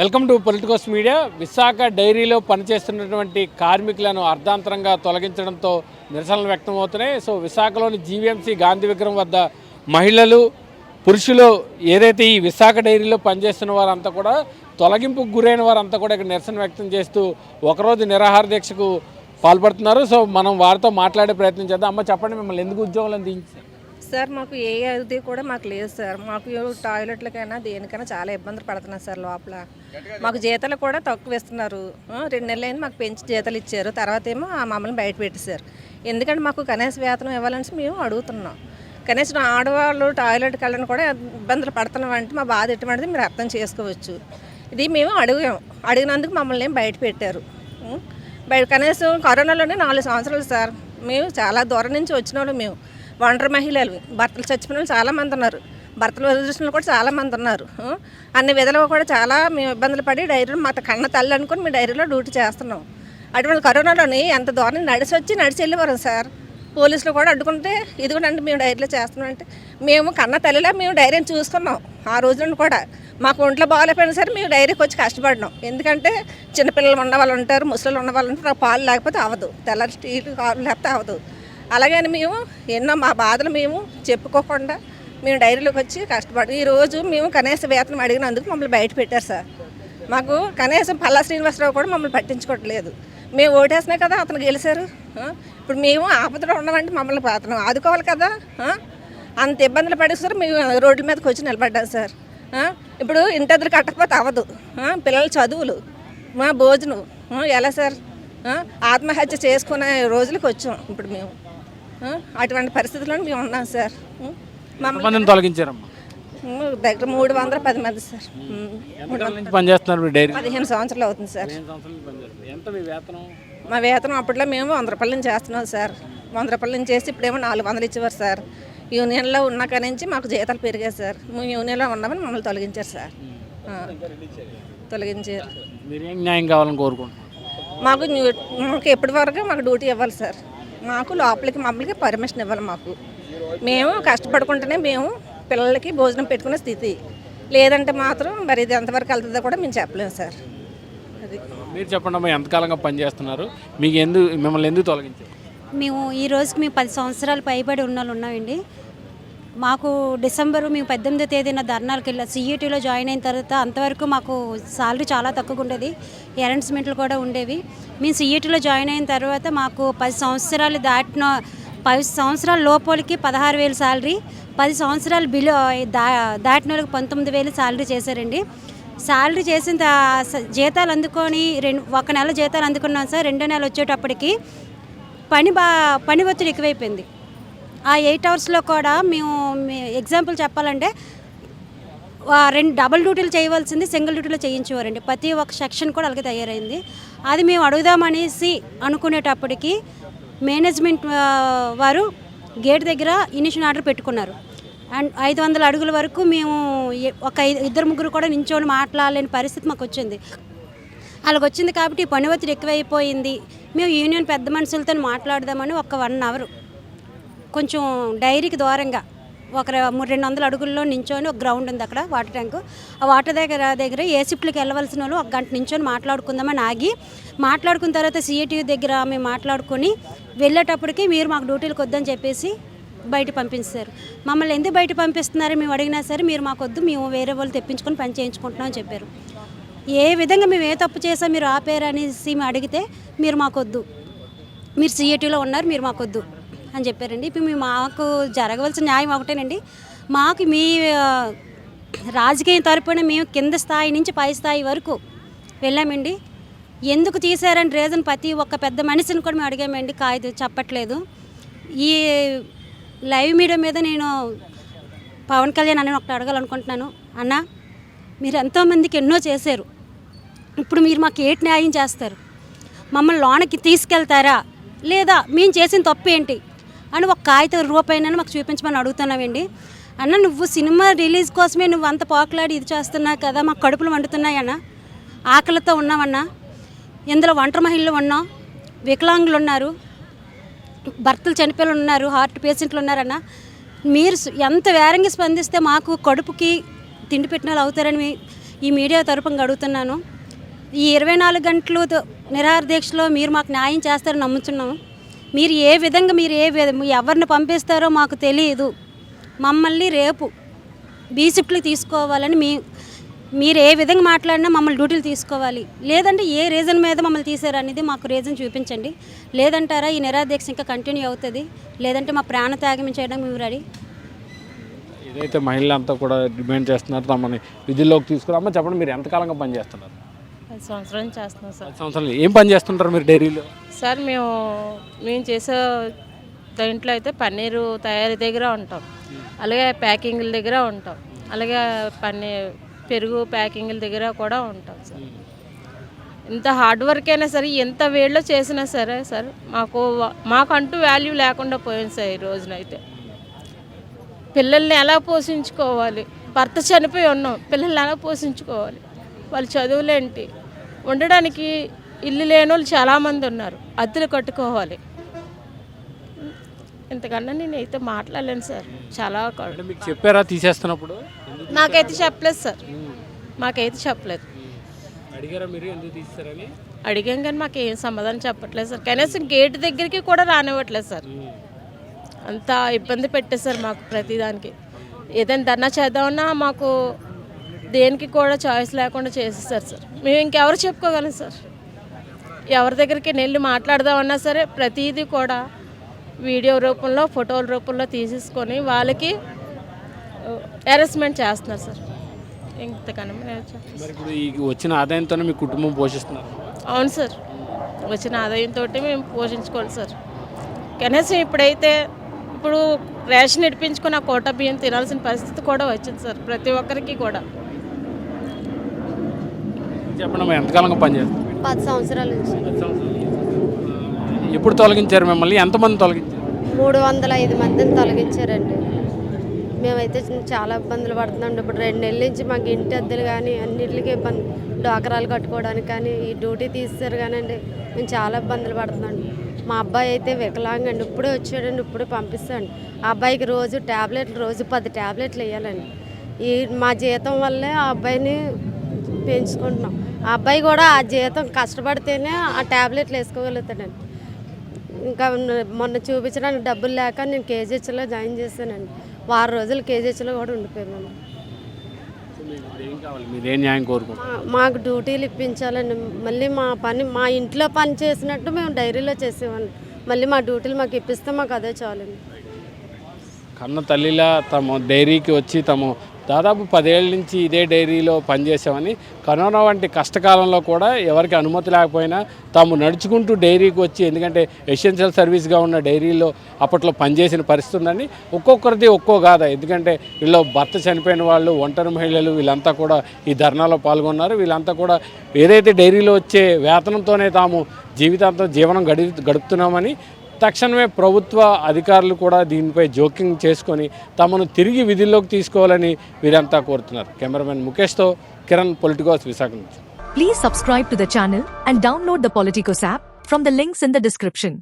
Welcome to Politicos media. Visakha డైరీలో పనిచేస్తున్నటువంటి కార్మికులను అర్ధాంతరంగా తొలగించడంతో నిరసనలు వ్యక్తమవుతున్నాయి సో విశాఖలోని జీవీఎంసీ గాంధీ విగ్రహం వద్ద మహిళలు పురుషులు ఏదైతే ఈ విశాఖ డైరీలో పనిచేస్తున్న వారంతా కూడా తొలగింపుకు గురైన వారంతా కూడా ఇక్కడ నిరసన వ్యక్తం చేస్తూ ఒకరోజు నిరాహార దీక్షకు పాల్పడుతున్నారు. సో మనం వారితో మాట్లాడే ప్రయత్నం చేద్దాం. అమ్మ చెప్పండి మిమ్మల్ని ఎందుకు ఉద్యోగాలు దించారు సార్ మాకు ఏ అది కూడా మాకు లేదు సార్. మాకు టాయిలెట్లకైనా దేనికైనా చాలా ఇబ్బందులు పడుతున్నారు సార్ లోపల. మాకు జీతాలు కూడా తక్కువ ఇస్తున్నారు రెండు నెలలు అయింది మాకు పెంచి జీతాలు ఇచ్చారు. తర్వాత ఏమో ఆ మమ్మల్ని బయట పెట్టేశారు ఎందుకంటే మాకు కనీస వేతనం ఇవ్వాలని మేము అడుగుతున్నాం. కనీసం ఆడవాళ్ళు టాయిలెట్కి వెళ్ళడం కూడా ఇబ్బందులు పడుతున్నాం అంటే మా బాధ ఎటువంటిది మీరు అర్థం చేసుకోవచ్చు. ఇది మేము అడిగాం. అడిగినందుకు మమ్మల్ని బయట పెట్టారు. బయట కనీసం కరోనాలోనే నాలుగు సంవత్సరాలు సార్. మేము చాలా దూరం నుంచి వచ్చిన వాళ్ళు మేము. ఒంటరి మహిళలు భర్తలు చచ్చిపోయిన వాళ్ళు చాలామంది ఉన్నారు. భర్తలు వదిలిసిన కూడా చాలామంది ఉన్నారు. అన్ని విధాలుగా కూడా చాలా మేము ఇబ్బందులు పడి డైరీలో మా కన్న తల్లి అనుకుని మేము డైరీలో డ్యూటీ చేస్తున్నాం. అటువంటి కరోనాలోని ఎంత దూరం నడిచి వచ్చి నడిచి వెళ్ళేవారు సార్. పోలీసులు కూడా అడ్డుకుంటే ఇదిగోనండి మేము డైరీలో చేస్తున్నాం అంటే మేము కన్న తల్లిలా మేము డైరీని చూసుకున్నాం ఆ రోజున కూడా. మాకు ఒంట్లో బాగాలేకపోయినా సరే మేము డైరీకి వచ్చి కష్టపడినాం. ఎందుకంటే చిన్నపిల్లలు ఉన్న వాళ్ళు ఉంటారు ముసలిలు ఉన్న వాళ్ళు ఉంటారు పాలు లేకపోతే అవ్వదు. తెల్లారి స్టీల్ కాలు లేకపోతే అవ్వదు. అలాగని మేము ఎన్నో మా బాధలు మేము చెప్పుకోకుండా మేము డైరీలోకి వచ్చి కష్టపడి ఈరోజు మేము కనీస వేతనం అడిగినందుకు మమ్మల్ని బయట పెట్టారు సార్. మాకు కనీసం పల్లా శ్రీనివాసరావు కూడా మమ్మల్ని పట్టించుకోవట్లేదు. మేము ఓటేసినా కదా అతను గెలిచారు. ఇప్పుడు మేము ఆపదలో ఉన్నామంటే మమ్మల్ని అతను ఆదుకోవాలి కదా. అంత ఇబ్బందులు పడేస్తారు మేము రోడ్ల మీదకి వచ్చి నిలబడ్డాం సార్. ఇప్పుడు ఇంటద్దరు కట్టకపోతే అవ్వదు. పిల్లల చదువులు మా భోజనం ఎలా సార్? ఆత్మహత్య చేసుకునే రోజులకు వచ్చాం ఇప్పుడు మేము. అటువంటి పరిస్థితుల్లో మేము ఉన్నాం సార్? మమ్మల్ని తొలగించారమ్మా. దగ్గర మూడు వందల పది మంది సార్. పనిచేస్తున్నారు డైరీ? పదిహేను సంవత్సరాలు అవుతుంది సార్. ఎంత మీ వేతనం? మా వేతనం అప్పట్లో మేము వంద రూపాయల నుంచి చేస్తున్నాం సార్. వంద రూపాయల నుంచి చేసి ఇప్పుడేమో నాలుగు వందలు ఇచ్చేవారు సార్. యూనియన్లో ఉన్నాక నుంచి మాకు జీతాలు పెరిగాయి సార్. మేము యూనియన్లో ఉన్నామని మమ్మల్ని తొలగించారు సార్. తొలగించారు. న్యాయం కావాలని మాకు మాకు ఎప్పటి వరకు మాకు డ్యూటీ ఇవ్వాలి సార్. మాకు లోపలికి మమ్మల్ని పర్మిషన్ ఇవ్వాలి మాకు. మేము కష్టపడుకుంటేనే మేము పిల్లలకి భోజనం పెట్టుకునే స్థితి. లేదంటే మాత్రం మరి ఇది ఎంతవరకు వెళ్తుందో కూడా మేము చెప్పలేము సార్. అది. మీరు చెప్పండి అమ్మా ఎంతకాలంగా పనిచేస్తున్నారు మీకు ఎందుకు మిమ్మల్ని ఎందుకు తొలగించారు? మేము ఈ రోజుకి మేము పది సంవత్సరాలు పైబడి ఉన్న వాళ్ళు ఉన్నామండి. మాకు డిసెంబర్ మేము పద్దెనిమిదో తేదీన ధర్నాలకు వెళ్ళా సిఈటీలో జాయిన్ అయిన తర్వాత అంతవరకు మాకు సాలరీ చాలా తక్కువగా ఉండేది. అరేంజ్మెంట్లు కూడా ఉండేవి. మేము సిఈటీలో జాయిన్ అయిన తర్వాత మాకు పది సంవత్సరాలు దాటిన పది సంవత్సరాల లోపలికి పదహారు వేలు సాలరీ పది సంవత్సరాలు బిలో దా దాటిన వాళ్ళకి పంతొమ్మిది వేలు సాలరీ చేశారండి. శాలరీ చేసిన జీతాలు అందుకొని రెండు ఒక నెల జీతాలు అందుకున్నాం సార్ రెండో నెల వచ్చేటప్పటికి పని బా పని ఒత్తిడి ఎక్కువైపోయింది. ఆ ఎయిట్ అవర్స్లో కూడా మేము ఎగ్జాంపుల్ చెప్పాలంటే రెండు డబుల్ డ్యూటీలు చేయవలసింది సింగిల్ డ్యూటీలో చేయించేవారండి. ప్రతి ఒక్క సెక్షన్ కూడా అలాగే తయారైంది. అది మేము అడుగుదామనేసి అనుకునేటప్పటికి మేనేజ్మెంట్ వారు గేట్ దగ్గర ఇనిషియల్ ఆర్డర్ పెట్టుకున్నారు. అండ్ ఐదు వందల అడుగుల వరకు మేము ఒక ఐదు- ఇద్దరు ముగ్గురు కూడా నించోని మాట్లాడలేని పరిస్థితి మాకు వచ్చింది. అలాగ వచ్చింది కాబట్టి పని ఒత్తిడి ఎక్కువైపోయింది. మేము యూనియన్ పెద్ద మనుషులతో మాట్లాడదామని ఒక వన్ అవర్ కొంచెం డైరీకి దూరంగా ఒక రెండు వందల అడుగుల్లో నించొని ఒక గ్రౌండ్ ఉంది అక్కడ వాటర్ ట్యాంకు. ఆ వాటర్ దగ్గర దగ్గర ఏ షిఫ్ట్లకు వెళ్ళవలసిన వాళ్ళు ఒక గంట నించొని మాట్లాడుకుందామని ఆగి మాట్లాడుకున్న తర్వాత సిఐటి దగ్గర మేము మాట్లాడుకొని వెళ్ళేటప్పటికి మీరు మాకు డ్యూటీలకు వద్దని చెప్పేసి బయట పంపించారు మమ్మల్ని ఎందుకు బయట పంపిస్తున్నారు? మేము అడిగినా సరే మీరు మాకు వద్దు మేము వేరే వాళ్ళు తెప్పించుకొని పని చేయించుకుంటున్నాం అని చెప్పారు. ఏ విధంగా మేము ఏ తప్పు చేసా మీరు ఆపారు అనేసి మేము అడిగితే మీరు మాకొద్దు మీరు సిఐటీలో ఉన్నారు మీరు మాకొద్దు అని చెప్పారండి. ఇప్పుడు మీ మాకు జరగవలసిన న్యాయం ఒకటేనండి. మాకు మీ రాజకీయ రాజకీయం తరపున మేము కింద స్థాయి నుంచి పై స్థాయి వరకు వెళ్ళామండి. ఎందుకు తీశారని రీజన్ ప్రతి ఒక్క పెద్ద మనిషిని కూడా మేము అడిగామండి. కాదు చెప్పట్లేదు. ఈ లైవ్ మీడియా మీద నేను పవన్ కళ్యాణ్ అని ఒకటి అడగాలనుకుంటున్నాను. అన్న మీరు ఎంతోమందికి ఎన్నో చేశారు. ఇప్పుడు మీరు మాకు ఏటి న్యాయం చేస్తారు? మమ్మల్ని లోనకి తీసుకెళ్తారా? లేదా మేము చేసిన తప్పు ఏంటి? అని ఒక కాగితం రూపాయినైనా మాకు చూపించమని అడుగుతున్నామండి అన్న నువ్వు సినిమా రిలీజ్ కోసమే నువ్వు అంత పోకలాడి ఇది చేస్తున్నావు కదా మాకు కడుపులు వండుతున్నాయన్న ఆకలితో ఉన్నామన్నా ఇందులో ఒంటరి మహిళలు ఉన్నాం వికలాంగులు ఉన్నారు భర్తలు చనిపోయిన ఉన్నారు హార్ట్ పేషెంట్లు ఉన్నారన్న. మీరు ఎంత వేరంగా స్పందిస్తే మాకు కడుపుకి తిండి పెట్టిన వాళ్ళు అవుతారని ఈ మీడియా తరపున అడుగుతున్నాను. ఈ ఇరవై నాలుగు గంటలు నిరహార దీక్షలో మీరు మాకు న్యాయం చేస్తారని నమ్ముతున్నాము. మీరు ఏ విధంగా మీరు ఏ ఎవరిని పంపిస్తారో మాకు తెలియదు. మమ్మల్ని రేపు బీ షిఫ్ట్లు తీసుకోవాలని మీ మీరు ఏ విధంగా మాట్లాడినా మమ్మల్ని డ్యూటీలు తీసుకోవాలి. లేదంటే ఏ రీజన్ మీద మమ్మల్ని తీసారు అనేది మాకు రీజన్ చూపించండి. లేదంటారా ఈ నిరాదీక్ష ఇంకా కంటిన్యూ అవుతుంది? లేదంటే మా ప్రాణ త్యాగం చేయడానికి మేము రెడీ? ఏదైతే మహిళలంతా కూడా డిమాండ్ చేస్తున్నారు తమని విధుల్లోకి తీసుకురా అమ్మ చెప్పండి. మీరు ఎంతకాలంగా పని చేస్తున్నారు పది సంవత్సరాల నుంచి చేస్తున్నాం సార్. పది సంవత్సరాలు ఏం పని చేస్తుంటారు మీరు డైరీలో? సార్ మేము మేము చేసే దాంట్లో అయితే పన్నీరు తయారీ దగ్గర ఉంటాం. అలాగే ప్యాకింగ్ల దగ్గర ఉంటాం. అలాగే పన్నీర్ పెరుగు ప్యాకింగ్ల దగ్గర కూడా ఉంటాం సార్. ఇంత హార్డ్ వర్క్ అయినా సరే ఎంత వేడిలో చేసినా సరే సార్ మాకు మాకంటూ వాల్యూ లేకుండా పోయింది సార్ ఈ రోజునైతే. పిల్లల్ని ఎలా పోషించుకోవాలి? భర్త చనిపోయి ఉన్నాం. పిల్లల్ని ఎలా పోషించుకోవాలి? వాళ్ళ చదువులేంటి? ఉండడానికి ఇల్లు లేని వాళ్ళు చాలామంది ఉన్నారు. అద్దెలు కట్టుకోవాలి. ఇంతకన్నా నేనైతే మాట్లాడలేను సార్. చాలా మీకు చెప్పారా తీసేస్తున్నప్పుడు? నాకైతే చెప్పలేదు సార్. మాకైతే చెప్పలేదు. అడిగారా మీరు ఎందుకు తీస్తారని? అడిగాం కానీ మాకు ఏం సమాధానం చెప్పట్లేదు సార్. కనీసం గేట్ దగ్గరికి కూడా రానివ్వట్లేదు సార్. అంత ఇబ్బంది పెట్టేశారు మాకు ప్రతిదానికి. ఏదైనా ధర్నా చేద్దామన్నా మాకు దేనికి కూడా చాయిస్ లేకుండా చేసేసారు సార్. మేము ఇంకెవరు చెప్పుకోగలం సార్? ఎవరి దగ్గరికి వెళ్ళి మాట్లాడదామన్నా సరే ప్రతిదీ కూడా వీడియో రూపంలో ఫోటోల రూపంలో తీసేసుకొని వాళ్ళకి అరెస్ట్మెంట్ చేస్తున్నారు సార్. ఇంతకన్నా ఇప్పుడు ఈ వచ్చిన ఆదాయంతోనే మీ కుటుంబం పోషిస్తున్నారు. అవును సార్. వచ్చిన ఆదాయంతో మేము పోషించుకోవాలి సార్. కనీసం ఇప్పుడైతే ఇప్పుడు రేషన్ ఇడిపించుకుని ఆ కోట బియ్యం తినాల్సిన పరిస్థితి కూడా వచ్చింది సార్ ప్రతి ఒక్కరికి కూడా. చెప్పండి ఎంతకాలంగా పని చేస్తారు పది సంవత్సరాల నుంచి. ఎప్పుడు తొలగించారు మిమ్మల్ని? ఎంతమంది తొలగించారు? మూడు వందల ఐదు మందిని తొలగించారండి. మేమైతే చాలా ఇబ్బందులు పడుతున్నాం. ఇప్పుడు రెండు నెలల నుంచి మాకు ఇంటి అద్దెలు కానీ అన్నింటికి ఇబ్బంది. డోకరాలు కట్టుకోవడానికి కానీ ఈ డ్యూటీ తీస్తారు కానండి మేము చాలా ఇబ్బందులు పడుతున్నాం. మా అబ్బాయి అయితే వికలాంగండి. ఇప్పుడే వచ్చాడండి ఇప్పుడే పంపిస్తాండి. ఆ అబ్బాయికి రోజు ట్యాబ్లెట్లు రోజు పది ట్యాబ్లెట్లు వేయాలండి. ఈ మా జీతం వల్లే ఆ అబ్బాయిని పెంచుకుంటున్నాం. ఆ అబ్బాయి కూడా ఆ జీతం కష్టపడితేనే ఆ ట్యాబ్లెట్లు వేసుకోగలుగుతాడండి. ఇంకా మొన్న చూపించడానికి డబ్బులు లేక నేను కేజీహెచ్లో జాయిన్ చేశానండి. వారం రోజులు కేజీహెచ్లో కూడా ఉండిపోయాను మాకు డ్యూటీలు ఇప్పించాలండి. మళ్ళీ మా పని మా ఇంట్లో పని చేసినట్టు మేము డైరీలో చేసేవాళ్ళం. మళ్ళీ మా డ్యూటీలు మాకు ఇప్పిస్తే మాకు అదే చాలండి. కన్న తల్లిలా తమ డైరీకి వచ్చి తమ దాదాపు పదేళ్ళ నుంచి ఇదే డైరీలో పనిచేసామని కరోనా వంటి కష్టకాలంలో కూడా ఎవరికి అనుమతి లేకపోయినా తాము నడుచుకుంటూ డైరీకి వచ్చి ఎందుకంటే ఎసెన్షియల్ సర్వీస్గా ఉన్న డైరీలో అప్పట్లో పనిచేసిన పరిస్థితి ఉందని ఒక్కొక్కరిది ఒక్కో గాథ. ఎందుకంటే వీళ్ళు భర్త చనిపోయిన వాళ్ళు ఒంటరి మహిళలు వీళ్ళంతా కూడా ఈ ధర్నాలో పాల్గొన్నారు. వీళ్ళంతా కూడా ఏదైతే డైరీలో వచ్చే వేతనంతోనే తాము జీవితాంతం జీవనం గడి గడుపుతున్నామని తక్షణమే ప్రభుత్వ అధికారులు కూడా దీనిపై జోక్యం చేసుకొని తమను తిరిగి విధుల్లోకి తీసుకోవాలని వీరంతా కోరుతున్నారు. కెమెరామెన్ ముఖేష్తో కిరణ్ పొలిటికో విశాఖ నుంచి. Please subscribe to the channel and download the Politico app from the links in the description